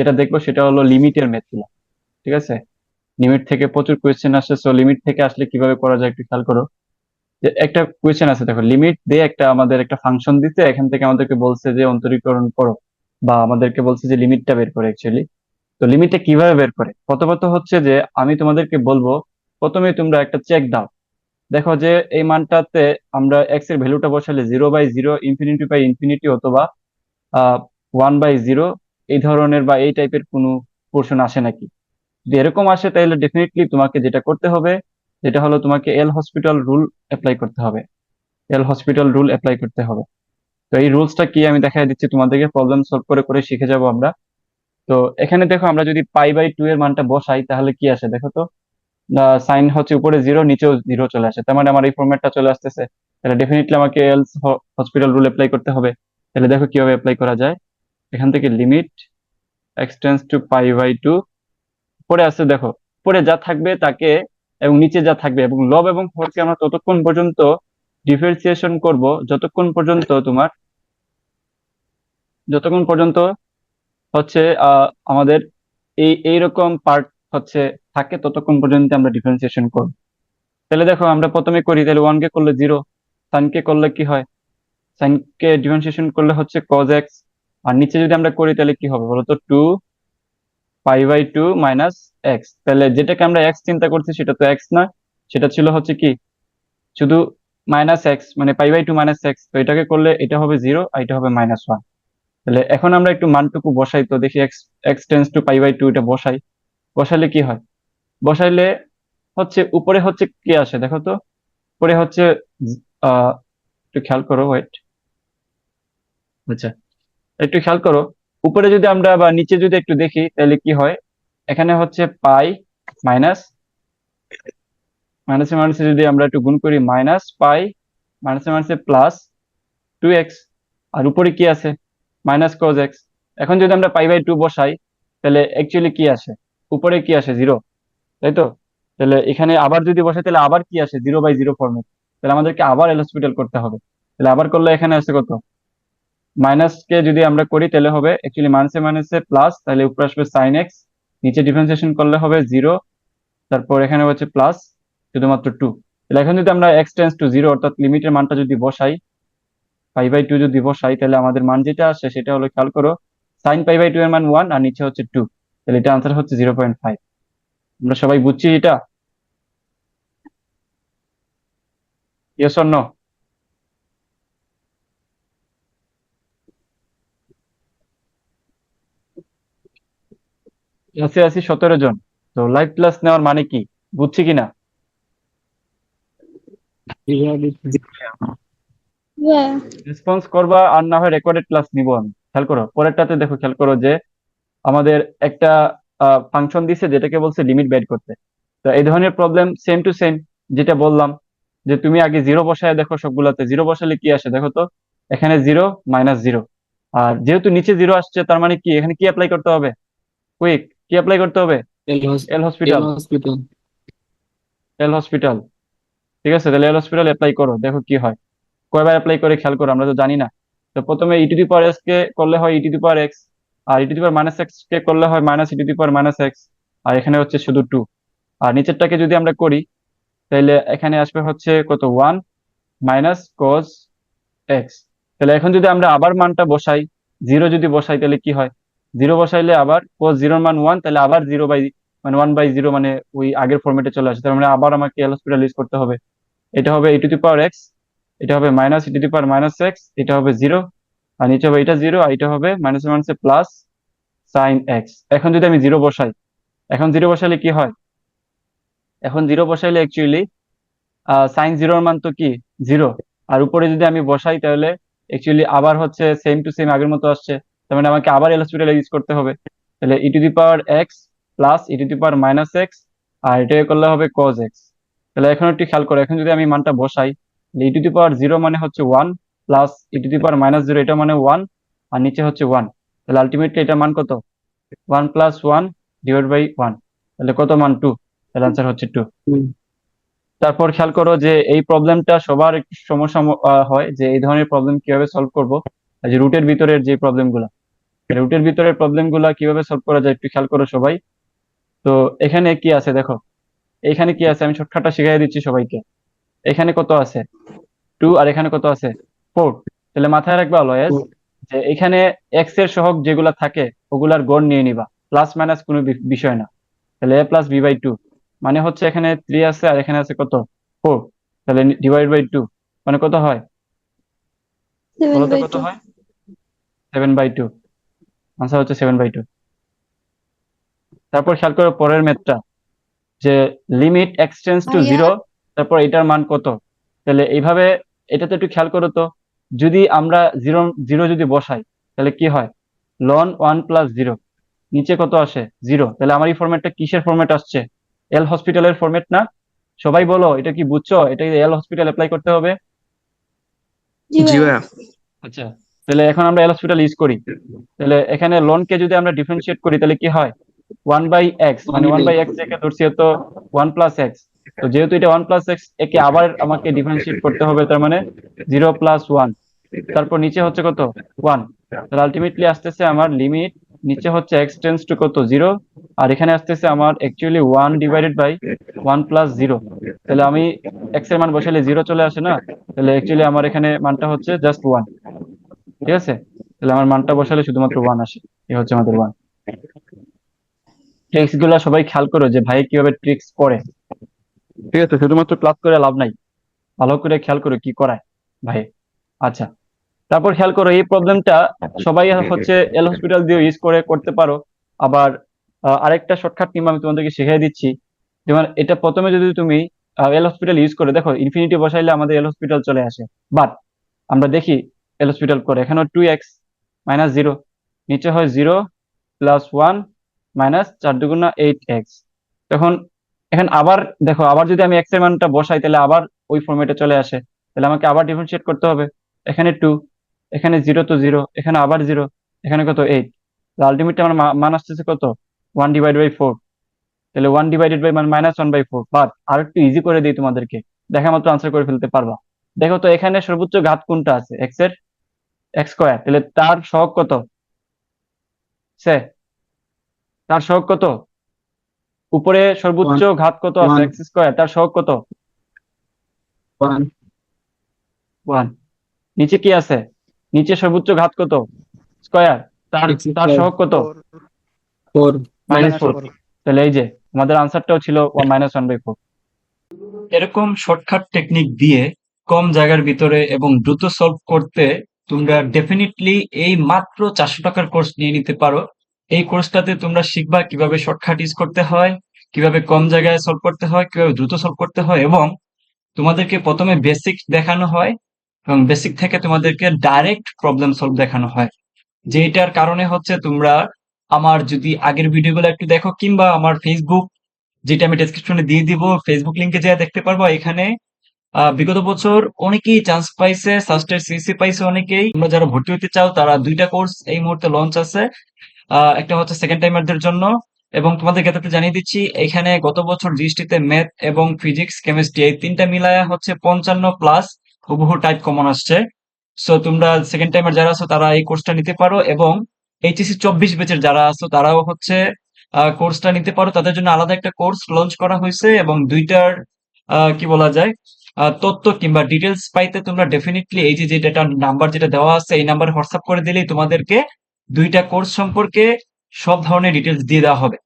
যেটা দেখব সেটা হলো লিমিটের ম্যাথগুলো ঠিক আছে? লিমিট থেকে প্রচুর কোয়েশ্চেন আসছে সো লিমিট থেকে আসলে কীভাবে করা যায় একটু খেয়াল করো। একটা কোয়েশ্চেন আছে, দেখো লিমিট দিয়ে একটা আমাদের একটা ফাংশন দিতে, এখান থেকে আমাদেরকে বলছে যে অন্তরীকরণ করো, বা আমাদেরকে বলছে যে লিমিটটা বের করে অ্যাকচুয়ালি তো লিমিটটা কীভাবে বের করে? প্রথমত হচ্ছে যে আমি তোমাদেরকে বলব, প্রথমে তোমরা একটা চেক দাও। দেখো যে এই মানটাতে আমরা এক্সের ভ্যালুটা বসালে zero by zero infinity by infinity অথবা ওয়ান বাই জিরো এই ধরনের বা এই টাইপের কোনো পোর্শন আসে নাকি? যদি এরকম আসে, তাহলে ডেফিনেটলি তোমাকে যেটা করতে হবে, যেটা হলো তোমাকে এল হসপিটাল রুল অ্যাপ্লাই করতে হবে। এল হসপিটাল রুল অ্যাপ্লাই করতে হবে। তো এই রুলসটা কি আমি দেখাই দিচ্ছি, তোমাদেরকে প্রবলেম সলভ করে করে শিখে যাব আমরা। তো এখানে দেখো, আমরা যদি পাই বাই টু এর মানটা বসাই, তাহলে কি আসে দেখো তো? সাইন হচ্ছে উপরে জিরো নিচেও জিরো চলে আসে। তার মানে আমার এই ফরম্যাটটা চলে আসতেছে। তাহলে ডেফিনেটলি আমাকে এলস হসপিটাল রুল অ্যাপ্লাই করতে হবে। তাহলে দেখো কীভাবে অ্যাপ্লাই করা যায়। এখান থেকে limit x tends to pi by two পরে আছে দেখো পরে যা থাকবে তাকে এবং নিচে যা থাকবে এবং লব এবং হরকে আমরা ততক্ষণ পর্যন্ত ডিফারেন্সিয়েশন করব, যতক্ষণ পর্যন্ত তোমার, যতক্ষণ পর্যন্ত হচ্ছে আমাদের এই, এইরকম পার্ট হচ্ছে, থাকে ততক্ষণ পর্যন্ত আমরা ডিফারেন্সিয়েশন করব। তাহলে দেখো আমরা প্রথমে করি, তাহলে ওয়ান কে করলে জিরো সাইন কে করলে কি হয়? সাইন কে ডিফারেন্সিয়েশন করলে হচ্ছে কজ এক্স আর নিচে যদি আমরা করি, তাহলে কি হবে বলতো? Two pi by two minus x তাহলে যেটাকে আমরা এক্স চিন্তা করছি, সেটা তো এক্স না সেটা ছিল হচ্ছে কি? শুধু মাইনাস এক্স মানে pi by two minus x তো এটাকে করলে এটা হবে জিরো আর এটা হবে মাইনাস ওয়ান তাহলে এখন আমরা একটু মানটুকু বসাই তো দেখি x x tends to pi by two এটা বসাই। বসাইলে কি হয়? বসাইলে হচ্ছে উপরে হচ্ছে কি আসে দেখো তো? উপরে হচ্ছে একটু খেয়াল করো ওয়েট আচ্ছা। একটু খেয়াল করো, উপরে যদি আমরা বা নিচে যদি একটু দেখি, তাহলে কি হয়? এখানে হচ্ছে পাই মাইনাস, মাইনাসে মাইনাসে যদি আমরা একটু গুণ করি, মাইনাস পাই, মাইনাসে মাইনাসে প্লাস টু এক্স, আর উপরে কি আছে? Minus cos x. এখন যদি আমরা পাই বাই টু বসাই, তাহলে অ্যাকচুয়ালি কি আসে? উপরে কি আসে? জিরো। তাই তো? তাহলে এখানে আবার যদি বসাই, তাহলে আবার কি আসে? জিরো বাই জিরো ফর্মে। তাহলে আমাদেরকে আবার এল হসপিটাল করতে হবে। তাহলে আবার করলে এখানে আসে কত? মাইনাস কে যদি আমরা করি, তাহলে হবে অ্যাকচুয়ালি মাইনাসে মাইনাসে প্লাস তাহলে উপরে আসবে সাইন এক্স নিচে ডিফারেন্সিয়েশন করলে হবে জিরো তারপর এখানে হচ্ছে প্লাস শুধুমাত্র টু তাহলে এখন যদি আমরা এক্স টেন্স টু জিরো অর্থাৎ লিমিটের মানটা যদি বসাই পাই বাই টু যদি বসাই, তাহলে আমাদের মান যেটা আসে সেটা হলো, খেয়াল করো সাইন পাই বাই টু এর মান ওয়ান আর নিচে হচ্ছে টু তাহলে এটা আনসার হচ্ছে জিরো পয়েন্ট ফাইভ আমরা সবাই বুঝছি এটা? ইয়েস অর নো ক্লাসে আছি সতেরো জন। তো লাইভ ক্লাস নেওয়ার মানে কি? বুঝছি কিনা? হ্যাঁ। রেসপন্স করবা আর না হয় রেকর্ডেড ক্লাস নিব আমি। খেয়াল করো পরেরটাতে দেখো খেয়াল করো যে আমাদের একটা ফাংশন দিছে যেটাকে বলছে লিমিট বেড করতে। তো এই ধরনের প্রবলেম সেম টু সেম যেটা বললাম যে তুমি আগে জিরো বসায় দেখো সবগুলাতে। জিরো বসালে কি আসে দেখো তো? এখানে জিরো মাইনাস জিরো আর যেহেতু নিচে জিরো আসছে তার মানে কি? এখানে কি অ্যাপ্লাই করতে হবে? কুইক কি অ্যাপ্লাই করতে হবে? এল হসপিটাল এল হসপিটাল ঠিক আছে তাহলে এল হসপিটাল অ্যাপ্লাই করো দেখো কি হয়। কয়বার অ্যাপ্লাই করে খেয়াল করো আমরা তো জানি না। তো প্রথমে ই টু দি পাওয়ার এক্স কে করলে হয় e to the power x R e to the power minus x কে করলে হয় minus e to the power minus x আর এখানে হচ্ছে শুধু টু আর নিচেরটাকে যদি আমরা করি তাহলে এখানে আসবে হচ্ছে কত? ওয়ান মাইনাস কজ এক্স তাহলে এখন যদি আমরা আবার মানটা বসাই জিরো যদি বসাই তাহলে কি হয়? জিরো বসাইলে আবার কোস জিরোর মান ওয়ান তাহলে আবার জিরো বাই মানে ওয়ান বাই জিরো মানে ওই আগের ফরম্যাটে চলে আসে। তার মানে আবার আমাকে এল হসপিটাল ইউজ করতে হবে। এটা হবে ই টু দি পাওয়ার এক্স এটা হবে minus e to the power minus x এটা হবে জিরো আর নিচে হবে এটা জিরো আর এটা হবে মাইনাস মাইনাসে প্লাস সাইন এক্স এখন যদি আমি জিরো বসাই, এখন জিরো বসালে কি হয়? এখন জিরো বসাইলে অ্যাকচুয়ালি সাইন জিরোর মান তো কি? জিরো আর উপরে যদি আমি বসাই তাহলে অ্যাকচুয়ালি আবার হচ্ছে সেম টু সেম আগের মতো আসছে। তার মানে আমাকে আবার এল হসপিটাল ইউজ করতে হবে। তাহলে e to the power x plus e to the power minus x আর এটাকে করলে হবে কজ এক্স তাহলে এখন একটু খেয়াল করো এখন যদি আমি মানটা বসাই ই টু দি পাওয়ার জিরো মানে হচ্ছে one plus e to the power minus zero এটা মানে ওয়ান আর নিচে হচ্ছে ওয়ান তাহলে আলটিমেটলি এটা মান কত? One plus one divide by one তাহলে কত মান টু তাহলে আনসার হচ্ছে টু তারপর খেয়াল করো যে এই প্রবলেমটা সবার একটু সমস্যা হয় যে এই ধরনের প্রবলেম কীভাবে সলভ করব যে রুটের ভিতরের যে প্রবলেমগুলা রুটের ভিতরে প্রবলেমগুলা কীভাবে সলভ করা যায় একটু খেয়াল করো সবাই। তো এখানে কি আছে দেখো এখানে কি আছে? আমি শর্টকাটটা শিখাই দিচ্ছি সবাইকে। এখানে কত আছে? টু আর এখানে কত আছে? ফোর তাহলে মাথায় রাখবে অলওয়েজ যে এখানে এক্সের সহগ যেগুলা থাকে ওগুলার গড় নিয়ে নিবা। প্লাস মাইনাস কোনো বিষয় না। তাহলে A plus B by two মানে হচ্ছে এখানে থ্রি আছে আর এখানে আছে কত? ফোর তাহলে ডিভাইড বাই টু মানে কত হয়? কত হয়? সেভেন বাই টু আনসার হচ্ছে সেভেন বাই টু তারপর খেয়াল করো পরের ম্যাথটা যে লিমিট এক্সটেন্স টু জিরো তারপর এটার মান কত? তাহলে এইভাবে এটাতে একটু খেয়াল করো তো যদি আমরা জিরো জিরো যদি বসাই তাহলে কি হয়? লন ওয়ান প্লাস জিরো নিচে কত আসে? জিরো তাহলে আমার এই ফরম্যাটটা কিসের ফরম্যাট আসছে? এল হসপিটালের ফরম্যাট না? সবাই বলো এটা কি বুঝছ? এটা এল হসপিটাল অ্যাপ্লাই করতে হবে? আচ্ছা। তাহলে এখন আমরা এল হসপিটাল ইউজ করি। তাহলে এখানে লনকে যদি আমরা ডিফারেন্সিয়েট করি, তাহলে কি হয়? ওয়ান বাই এক্স মানে ওয়ান বাই এক্স একে ধরছি তো ওয়ান প্লাস এক্স তো যেহেতু এটা ওয়ান প্লাস এক্স একে আবার আমাকে ডিফারেন্সিয়েট করতে হবে, তার মানে জিরো প্লাস ওয়ান তারপর নিচে হচ্ছে কত? ওয়ান তাহলে আলটিমেটলি আসতেছে আমার লিমিট নিচে হচ্ছে এক্স টেন্স টু কত? জিরো আর এখানে আসতেছে আমার actually one divided by one plus zero তাহলে আমি এক্সের মান বসালে জিরো চলে আসে না? তাহলে অ্যাকচুয়ালি আমার এখানে মানটা হচ্ছে জাস্ট ওয়ান ঠিক আছে? তাহলে আমার মানটা বসালে শুধুমাত্র ওয়ান আসে। এই হচ্ছে আমাদের ওয়ান ট্রিক্সগুলা সবাই খেয়াল করো যে ভাই কীভাবে ট্রিক্স করে। ঠিক আছে? শুধুমাত্র ক্লাস করে লাভ নাই। ভালো করে খেয়াল করো কি করায় ভাই। আচ্ছা। তারপর খেয়াল করো এই প্রবলেমটা সবাই হচ্ছে এল হসপিটাল দিয়ে ইউজ করে, করতে পারো। আবার আরেকটা শর্টকাট নিয়ম আমি তোমাদেরকে শিখিয়ে দিচ্ছি। যেমন এটা প্রথমে যদি তুমি এল হসপিটাল ইউজ করে, দেখো ইনফিনিটি বসাইলে আমাদের এল হসপিটাল চলে আসে। বাট আমরা দেখি এল হসপিটাল করে। এখানে টু এক্স মাইনাস জিরো নিচে হয় জিরো প্লাস ওয়ান মাইনাস চার দুগুণা এইট এক্স তখন এখন আবার দেখো, আবার যদি আমি এক্সের মানটা বসাই, তাহলে আবার ওই ফর্মেটে চলে আসে। তাহলে আমাকে আবার ডিফারেন্সিয়েট করতে হবে। এখানে টু এখানে জিরো তো জিরো এখানে আবার জিরো এখানে কত এইট আলটিমেটলি আমার মান আসতেছে কত? ওয়ান ডিভাইড বাই ফোর তাহলে ওয়ান ডিভাইডেড বাই মানে minus one by four but আর একটু ইজি করে দিই তোমাদেরকে। দেখা মাত্র আনসার করে ফেলতে পারবা। দেখো তো এখানে সর্বোচ্চ ঘাত কোনটা আছে? এক্সের এক্স স্কোয়ার তাহলে তার সহগ কত? সে তার সহগ কত? উপরে সর্বোচ্চ ঘাত কত আছে? এক্স স্কোয়ার তার সহগ কত? ওয়ান ওয়ান নিচে কি আছে? নিচে সর্বোচ্চ ঘাত কত? স্কোয়ার তার তার. সহগ কত? ফোর মাইনাস ফোর তাহলে এই যে আমাদের আনসারটাও ছিল মাইনাস ওয়ান বাই ফোর এরকম শর্টকাট টেকনিক দিয়ে কম জায়গার ভিতরে এবং দ্রুত সলভ করতে তোমরা ডেফিনেটলি এই মাত্র চারশো টাকার কোর্স নিয়ে নিতে পারো। এই কোর্সটাতে তোমরা শিখবা কীভাবে শর্টকাট ইউজ করতে হয়, কীভাবে কম জায়গায় সলভ করতে হয়, কীভাবে দ্রুত সলভ করতে হয় এবং তোমাদেরকে প্রথমে বেসিক দেখানো হয় এবং বেসিক থেকে তোমাদেরকে ডাইরেক্ট প্রবলেম সলভ দেখানো হয়। যেটার কারণে হচ্ছে তোমরা আমার যদি আগের ভিডিওগুলো একটু দেখো কিংবা আমার ফেসবুক যেটা আমি ডেসক্রিপশনে দিয়ে দিব ফেসবুক লিংকে যা দেখতে পারব, এখানে বিগত বছর অনেকেই চান্স পাইছে সাস্টের সিসি পাইছে অনেকেই। তোমরা যারা ভর্তি হতে চাও, তারা দুইটা কোর্স এই মুহূর্তে লঞ্চ আছে। একটা হচ্ছে সেকেন্ড টাইমারদের জন্য এবং তোমাদের ক্ষেত্রে জানিয়ে দিচ্ছি, এখানে গত বছর জিএসটিতে ম্যাথ এবং ফিজিক্স কেমিস্ট্রি এই তিনটা মিলায়া হচ্ছে পঞ্চান্ন প্লাস হুবহু টাইপ কমন আসছে। সো তোমরা সেকেন্ড টাইমার যারা আছো, তারা এই কোর্সটা নিতে পারো এবং এইচএসসি চব্বিশ ব্যাচের যারা আছো, তারাও হচ্ছে কোর্সটা নিতে পারো। তাদের জন্য আলাদা একটা কোর্স লঞ্চ করা হয়েছে এবং দুইটার কি বলা যায় তথ্য কিংবা ডিটেলস পাইতে তোমরা ডেফিনেটলি এই যে ডেটা নাম্বার যেটা দেওয়া আছে, এই নাম্বার হোয়াটসঅ্যাপ করে দিলেই তোমাদেরকে দুইটা কোর্স সম্পর্কে সব ধরনের ডিটেলস দিয়ে দেওয়া হবে।